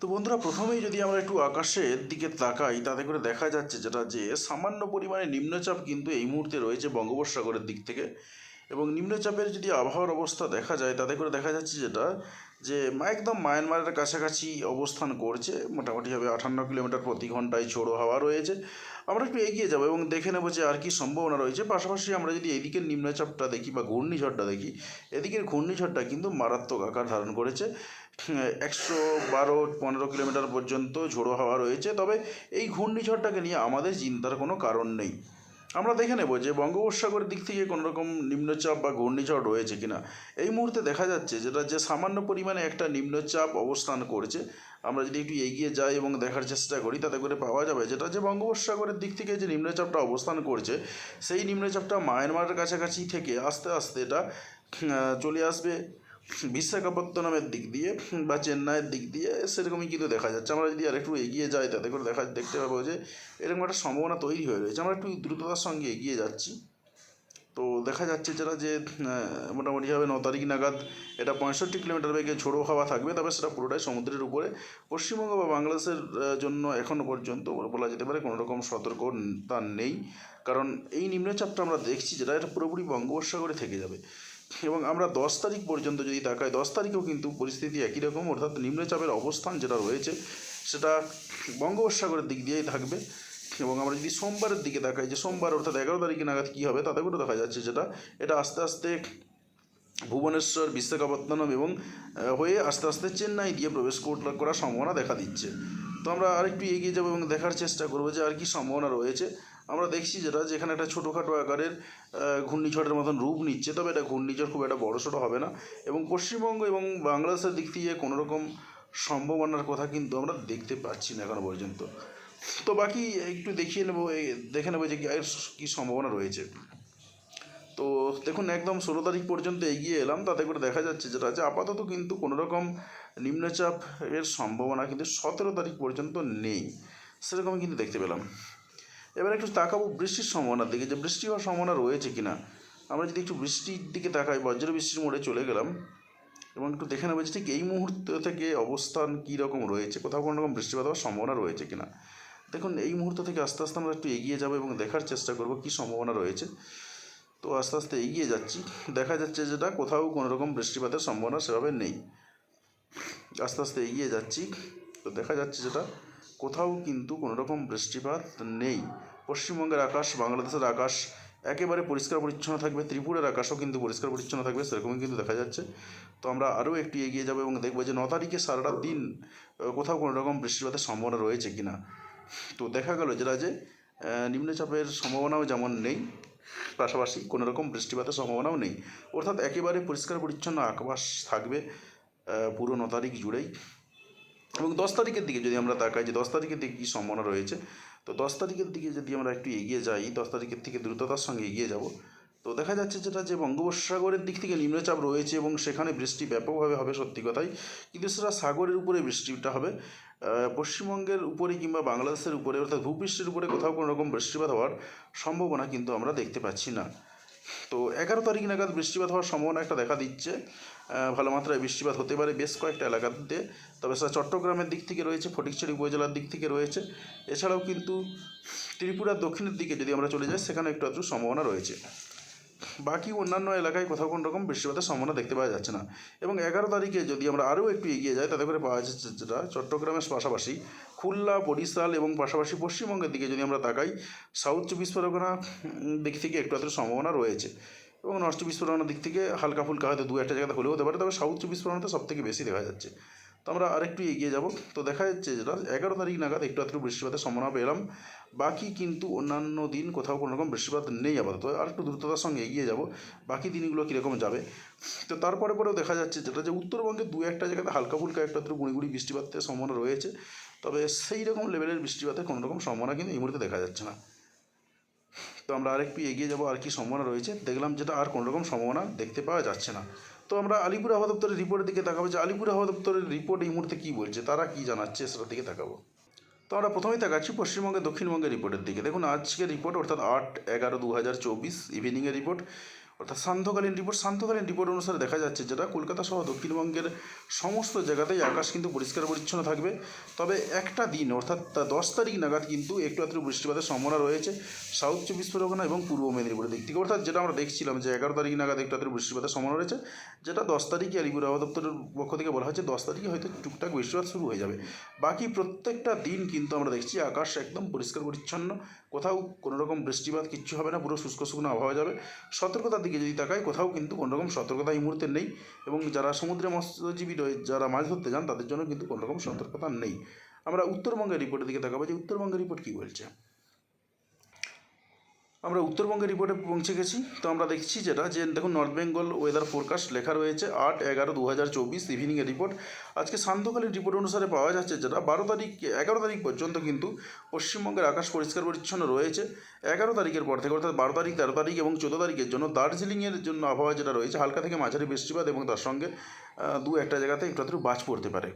তো বন্ধুরা, প্রথমেই যদি আমরা একটু আকাশের দিকে তাকাই, তাতে করে দেখা যাচ্ছে যেটা যে সামান্য পরিমাণে নিম্নচাপ কিন্তু এই মুহূর্তে রয়েছে বঙ্গোপসাগরের দিক থেকে। এবং নিম্নচাপের যদি আবহাওয়ার অবস্থা দেখা যায়, তাতে করে দেখা যাচ্ছে যেটা যে একদম মায়ানমারের কাছাকাছি অবস্থান করছে। মোটামুটিভাবে আটান্ন কিলোমিটার প্রতি ঘন্টায় ঝোড়ো হাওয়া রয়েছে। আমরা একটু এগিয়ে যাব এবং দেখে নেব যে আর কি সম্ভাবনা রয়েছে। পাশাপাশি আমরা যদি এদিকের নিম্নচাপটা দেখি বা ঘূর্ণিঝড়টা দেখি, এদিকের ঘূর্ণিঝড়টা কিন্তু মারাত্মক আকার ধারণ করেছে। একশো বারো, পনেরো কিলোমিটার পর্যন্ত ঝোড়ো হাওয়া রয়েছে। তবে এই ঘূর্ণিঝড়টাকে নিয়ে আমাদের চিন্তার কোনো কারণ নেই। আমরা দেখে নেব যে বঙ্গোপসাগরের দিক থেকে কোনো রকম নিম্নচাপ বা ঘূর্ণিঝড় রয়েছে কিনা। এই মুহূর্তে দেখা যাচ্ছে যেটা যে সামান্য পরিমাণে একটা নিম্নচাপ অবস্থান করছে, আমরা যদি একটু এগিয়ে যাই এবং দেখার চেষ্টা করি, তাতে করে পাওয়া যাবে যেটা যে বঙ্গোপসাগরের দিক থেকে যে নিম্নচাপটা অবস্থান করছে, সেই নিম্নচাপটা মায়ানমারের কাছাকাছি থেকে আস্তে আস্তে এটা চলে আসবে। বিশাখাপত্তনমের দিক দিয়ে বা চেন্নাইয়ের দিক দিয়ে সেরকমই কিন্তু দেখা যাচ্ছে। আমরা যদি আরেকটু এগিয়ে যাই, তাতে করে দেখা দেখতে পাবো যে এরকম একটা সম্ভাবনা তৈরি হয়ে রয়েছে। আমরা একটু দ্রুততার সঙ্গে এগিয়ে যাচ্ছি। তো দেখা যাচ্ছে যেটা যে মোটামুটিভাবে ন তারিখ নাগাদ এটা পঁয়ষট্টি কিলোমিটার বেগে ঝোড়ো হাওয়া থাকবে, তবে সেটা পুরোটাই সমুদ্রের উপরে। পশ্চিমবঙ্গ বা বাংলাদেশের জন্য এখনও পর্যন্ত বলা যেতে পারে কোনো রকম সতর্কতা নেই। কারণ এই নিম্নচাপটা আমরা দেখছি যেটা এটা পুরোপুরি বঙ্গোপসাগরে থেকে যাবে। এবং আমরা দশ তারিখ পর্যন্ত যদি তাকাই, দশ তারিখেও কিন্তু পরিস্থিতি একই রকম, অর্থাৎ নিম্নচাপের অবস্থান যেটা রয়েছে, সেটা বঙ্গোপসাগরের দিক দিয়েই থাকবে। এবং আমরা যদি সোমবারের দিকে তাকাই, যে সোমবার অর্থাৎ এগারো তারিখে নাগাদ কী হবে, তাতে করে দেখা যাচ্ছে যেটা, এটা আস্তে আস্তে ভুবনেশ্বর, বিশাখাপত্তনম এবং হয়ে আস্তে আস্তে চেন্নাই দিয়ে প্রবেশ কর- করার সম্ভাবনা দেখা দিচ্ছে। তো আমরা আরেকটু এগিয়ে যাব এবং দেখার চেষ্টা করব যে আর কি সম্ভাবনা রয়েছে। আমরা দেখছি যেটা যেখানে একটা ছোটোখাটো আকারের ঘূর্ণিঝড়ের মতন রূপ নিচ্ছে। তবে এটা ঘূর্ণিঝড় খুব একটা বড় সড়ো হবে না। এবং পশ্চিমবঙ্গ এবং বাংলাদেশের দিক থেকে কোনো রকম সম্ভাবনার কথা কিন্তু আমরা দেখতে পাচ্ছি না এখনও পর্যন্ত। তো বাকি একটু দেখিয়ে নেব দেখে নেব যে কি সম্ভাবনা রয়েছে। তো দেখুন, একদম ষোলো তারিখ পর্যন্ত এগিয়ে এলাম। তাতে করে দেখা যাচ্ছে যেটা, যে আপাতত কিন্তু কোনো রকম নিম্নচাপ এর সম্ভাবনা কিন্তু সতেরো তারিখ পর্যন্ত নেই। সেরকম কিন্তু দেখতে পেলাম। এবার একটু তাকাবো বৃষ্টির সম্ভাবনার দিকে, যে বৃষ্টি হওয়ার সম্ভাবনা রয়েছে কিনা। আমরা যদি একটু বৃষ্টির দিকে তাকাই, বজ্র বৃষ্টির মোড়ে চলে গেলাম, এবং একটু দেখে নেব যে ঠিক এই মুহূর্ত থেকে অবস্থান কী রকম রয়েছে, কোথাও কোনো রকম বৃষ্টিপাত হওয়ার সম্ভাবনা রয়েছে কিনা। দেখুন, এই মুহূর্ত থেকে আস্তে আস্তে আমরা একটু এগিয়ে যাব এবং দেখার চেষ্টা করব কী সম্ভাবনা রয়েছে। তো আস্তে আস্তে এগিয়ে যাচ্ছি, দেখা যাচ্ছে যেটা কোথাও কোনো রকম বৃষ্টিপাতের সম্ভাবনা সেভাবে নেই। আস্তে আস্তে এগিয়ে যাচ্ছি, তো দেখা যাচ্ছে যেটা কোথাও কিন্তু কোনো রকম বৃষ্টিপাত নেই। পশ্চিমবঙ্গের আকাশ, বাংলাদেশের আকাশ একেবারে পরিষ্কার পরিচ্ছন্ন থাকবে। ত্রিপুরার আকাশও কিন্তু পরিষ্কার পরিচ্ছন্ন থাকবে, সেরকমই কিন্তু দেখা যাচ্ছে। তো আমরা আরও একটু এগিয়ে যাব এবং দেখব যে ন তারিখে সারাটা দিন কোথাও কোনো রকম বৃষ্টিপাতের সম্ভাবনা রয়েছে কি না তো দেখা গেল যে নিম্নচাপের সম্ভাবনাও যেমন নেই, পাশাপাশি কোনো রকম বৃষ্টিপাতের সম্ভাবনাও নেই। অর্থাৎ একেবারে পরিষ্কার পরিচ্ছন্ন আকাশ থাকবে পুরো ন তারিখ জুড়েই। এবং দশ তারিখের দিকে যদি আমরা তাকাই যে দশ তারিখের দিকে কী সম্ভাবনা রয়েছে তো দশ তারিখের দিকে যদি আমরা একটু এগিয়ে যাই, দশ তারিখের থেকে দ্রুততার সঙ্গে এগিয়ে যাব, তো দেখা যাচ্ছে যেটা যে বঙ্গোপসাগরের দিক থেকে নিম্নচাপ রয়েছে এবং সেখানে বৃষ্টি ব্যাপকভাবে হবে সত্যি কথাই। কিন্তু সেটা সাগরের উপরে বৃষ্টিটা হবে পশ্চিমবঙ্গের উপরে কিংবা বাংলাদেশের উপরে, অর্থাৎ ভূপৃষ্ঠের উপরে কোথাও কোনো রকম বৃষ্টিপাত হওয়ার সম্ভাবনা কিন্তু আমরা দেখতে পাচ্ছি না। তো এগারো তারিখ নাগাদ বৃষ্টিপাত হওয়ার সম্ভাবনা একটা দেখা দিচ্ছে। ভালো মাত্রায় বৃষ্টিপাত হতে পারে বেশ কয়েকটা এলাকাতে। তবে সেটা চট্টগ্রামের দিক থেকে রয়েছে, ফটিকছড়ি উপজেলার দিক থেকে রয়েছে। এছাড়াও কিন্তু ত্রিপুরার দক্ষিণের দিকে যদি আমরা চলে যাই সেখানে একটু আধটু সম্ভাবনা রয়েছে। বাকি অন্যান্য এলাকায় কোথাও কোনো রকম বৃষ্টিপাতের সম্ভাবনা দেখতে পাওয়া যাচ্ছে না। এবং এগারো তারিখে যদি আমরা আরও একটু এগিয়ে যাই, তাতে করে পাওয়া যাচ্ছে যেটা চট্টগ্রামের পাশাপাশি খুলনা, বরিশাল এবং পাশাপাশি পশ্চিমবঙ্গের দিকে যদি আমরা তাকাই সাউথ চব্বিশ পরগনা দিক থেকে একটু আধটু সম্ভাবনা রয়েছে এবং নর্থ চব্বিশ পরগনার দিক থেকে হালকা ফুলকা হয়তো দু একটা জায়গাতে হলেও হতে পারে, তবে সাউথ চব্বিশ পরগনাতে সব থেকে বেশি দেখা যাচ্ছে। তো আমরা আরেকটু এগিয়ে যাব। তো দেখা যাচ্ছে যেটা, এগারো তারিখ নাগাদ একটু আধটু বৃষ্টিপাতের সম্ভাবনা পেলাম। বাকি কিন্তু অন্যান্য দিন কোথাও কোনো রকম বৃষ্টিপাত নেই আপাতত। আর একটু দ্রুততার সঙ্গে এগিয়ে যাব। বাকি দিনগুলো কীরকম যাবে? তো তারপরে পরেও দেখা যাচ্ছে যেটা যে উত্তরবঙ্গে দু একটা জায়গাতে হালকা ফুলকা একটু আধটু গুঁড়ি গুঁড়ি বৃষ্টিপাতের সম্ভাবনা রয়েছে। তবে সেই রকম লেভেলের বৃষ্টিপাতের কোনো রকম সম্ভাবনা কিন্তু এই মুহূর্তে দেখা যাচ্ছে না। তো আমরা আরেকটু এগিয়ে যাব, আর কি সম্ভাবনা রয়েছে? দেখলাম যেটা আর কোনো রকম সম্ভাবনা দেখতে পাওয়া যাচ্ছে না। তো আমরা আলিপুর আবহাওয়া দপ্তরের রিপোর্টের দিকে তাকাবো যে আলিপুর আবহাওয়া দপ্তরের রিপোর্ট এই মুহূর্তে কী বলছে? তারা কী জানাচ্ছে সেটার দিকে তাকাবো। তো আমরা প্রথমেই তাকাচ্ছি পশ্চিমবঙ্গের দক্ষিণবঙ্গের রিপোর্টের দিকে। দেখুন, আজকের রিপোর্ট অর্থাৎ আট এগারো দু হাজার চব্বিশ ইভিনিংয়ের রিপোর্ট অর্থাৎ সান্ধ্যকালীন রিপোর্ট সান্ধ্যকালীন রিপোর্ট অনুসারে দেখা যাচ্ছে যেটা কলকাতা সহ দক্ষিণবঙ্গের সমস্ত জায়গাতেই আকাশ কিন্তু পরিষ্কার পরিচ্ছন্ন থাকবে। তবে একটা দিন, অর্থাৎ দশ তারিখ নাগাদ কিন্তু একটু আধটু বৃষ্টিপাতের সম্ভাবনা রয়েছে সাউথ চব্বিশ পরগনা এবং পূর্ব মেদিনীপুরের দিক থেকে। অর্থাৎ যেটা আমরা দেখছিলাম যে এগারো তারিখ নাগাদ একটু আত্র বৃষ্টিপাতের সম্ভাবনা রয়েছে। যেটা দশ তারিখে আলিপুর আবহাওয়া দপ্তরের পক্ষ থেকে বলা হয়েছে, দশ তারিখে হয়তো টুকটাক বৃষ্টিপাত শুরু হয়ে যাবে। বাকি প্রত্যেকটা দিন কিন্তু আমরা দেখছি আকাশ একদম পরিষ্কার পরিচ্ছন্ন, কোথাও কোনো রকম বৃষ্টিপাত কিচ্ছু হবে না, পুরো শুষ্ক শুকনো আবহাওয়া যাবে। সতর্কতার দিকে যদি তাকাই, কোথাও কিন্তু কোনো রকম সতর্কতা এই মুহূর্তে নেই এবং যারা সমুদ্রে মৎস্যজীবী রয়ে, যারা মাছ ধরতে যান, তাদের জন্য কিন্তু কোনো রকম সতর্কতা নেই। আমরা উত্তরবঙ্গের রিপোর্টের দিকে তাকাবো যে, উত্তরবঙ্গের রিপোর্ট কী বলছে? আমরা উত্তরবঙ্গের রিপোর্টে পৌঁছে গেছি। তো আমরা দেখছি যেটা, যে দেখুন নর্থ বেঙ্গল ওয়েদার ফোরকাস্ট লেখা রয়েছে আট এগারো দু হাজার চব্বিশ ইভিনিংয়ের রিপোর্ট আজকে সান্ধ্যকালীন রিপোর্ট অনুসারে পাওয়া যাচ্ছে যেটা, বারো তারিখ, এগারো তারিখ পর্যন্ত কিন্তু পশ্চিমবঙ্গের আকাশ পরিষ্কার পরিচ্ছন্ন রয়েছে। এগারো তারিখের পর থেকে, অর্থাৎ বারো তারিখ, তেরো তারিখ এবং চোদ্দ তারিখের জন্য দার্জিলিংয়ের জন্য আবহাওয়া যেটা রয়েছে, হালকা থেকে মাঝারি বৃষ্টিপাত এবং তার সঙ্গে দু একটা জায়গাতে একটু বাজ পড়তে পারে।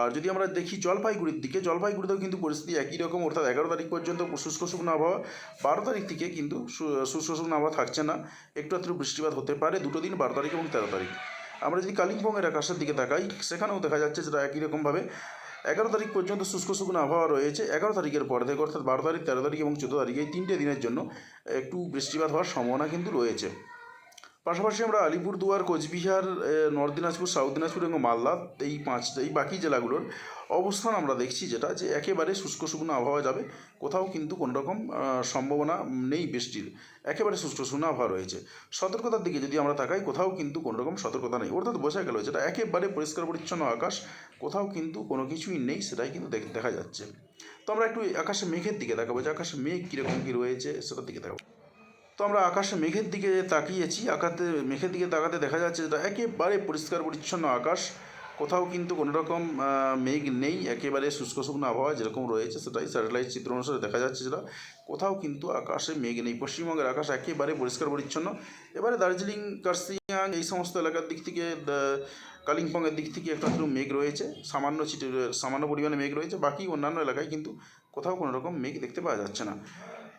আর যদি আমরা দেখি জলপাইগুড়ির দিকে, জলপাইগুড়িতেও কিন্তু পরিস্থিতি একই রকম। অর্থাৎ এগারো তারিখ পর্যন্ত শুষ্ক শুকনো আবহাওয়া, বারো তারিখ থেকে কিন্তু শুষ্ক শুকনো আবহাওয়া থাকছে না। একটু একটু বৃষ্টিপাত হতে পারে, দুটো দিন, বারো তারিখ এবং তেরো তারিখ। আমরা যদি কালিম্পংয়ের আকাশের দিকে তাকাই, সেখানেও দেখা যাচ্ছে যেটা একই রকমভাবে। এগারো তারিখ পর্যন্ত শুষ্ক শুকনো আবহাওয়া রয়েছে। এগারো তারিখের পর থেকে, অর্থাৎ বারো তারিখ, তেরো তারিখ এবং চোদ্দ তারিখ এই তিনটে দিনের জন্য একটু বৃষ্টিপাত হওয়ার সম্ভাবনা কিন্তু রয়েছে। পাশাপাশি আমরা আলিপুরদুয়ার কোচবিহার নর্থ দিনাজপুর, সাউথ দিনাজপুর এবং মালদা, এই পাঁচ, এই বাকি জেলাগুলোর অবস্থান আমরা দেখছি যেটা যে একেবারে শুষ্ক শুকনো আবহাওয়া যাবে। কোথাও কিন্তু কোনো রকম সম্ভাবনা নেই বৃষ্টির। একেবারে শুষ্ক শুকনো আবহাওয়া রয়েছে। সতর্কতার দিকে যদি আমরা তাকাই, কোথাও কিন্তু কোনো রকম সতর্কতা নেই। অর্থাৎ বোঝা গেল যেটা একেবারে পরিষ্কার পরিচ্ছন্ন আকাশ, কোথাও কিন্তু কোনো কিছুই নেই সেটাই কিন্তু দেখ- যাচ্ছে। তো আমরা একটু আকাশে মেঘের দিকে তাকাবো যে আকাশে মেঘ কীরকম কী রয়েছে সেটার দিকে তো আমরা আকাশে মেঘের দিকে তাকিয়েছি আকাতে মেঘের দিকে তাকাতে দেখা যাচ্ছে যেটা একেবারে পরিষ্কার পরিচ্ছন্ন আকাশ। কোথাও কিন্তু কোনো রকম মেঘ নেই, একেবারে শুষ্ক শুকনো আবহাওয়া যেরকম রয়েছে সেটাই স্যাটেলাইট চিত্র অনুসারে দেখা যাচ্ছে যেটা। কোথাও কিন্তু আকাশে মেঘ নেই, পশ্চিমবঙ্গের আকাশ একেবারে পরিষ্কার পরিচ্ছন্ন। এবারে দার্জিলিং কার্সিয়াং এই সমস্ত এলাকার দিক থেকে কালিম্পংয়ের দিক থেকে একটু একটু মেঘ রয়েছে, সামান্য চিটে, সামান্য পরিমাণে মেঘ রয়েছে, বাকি অন্যান্য এলাকায় কিন্তু কোথাও কোনো রকম মেঘ দেখতে পাওয়া যাচ্ছে না।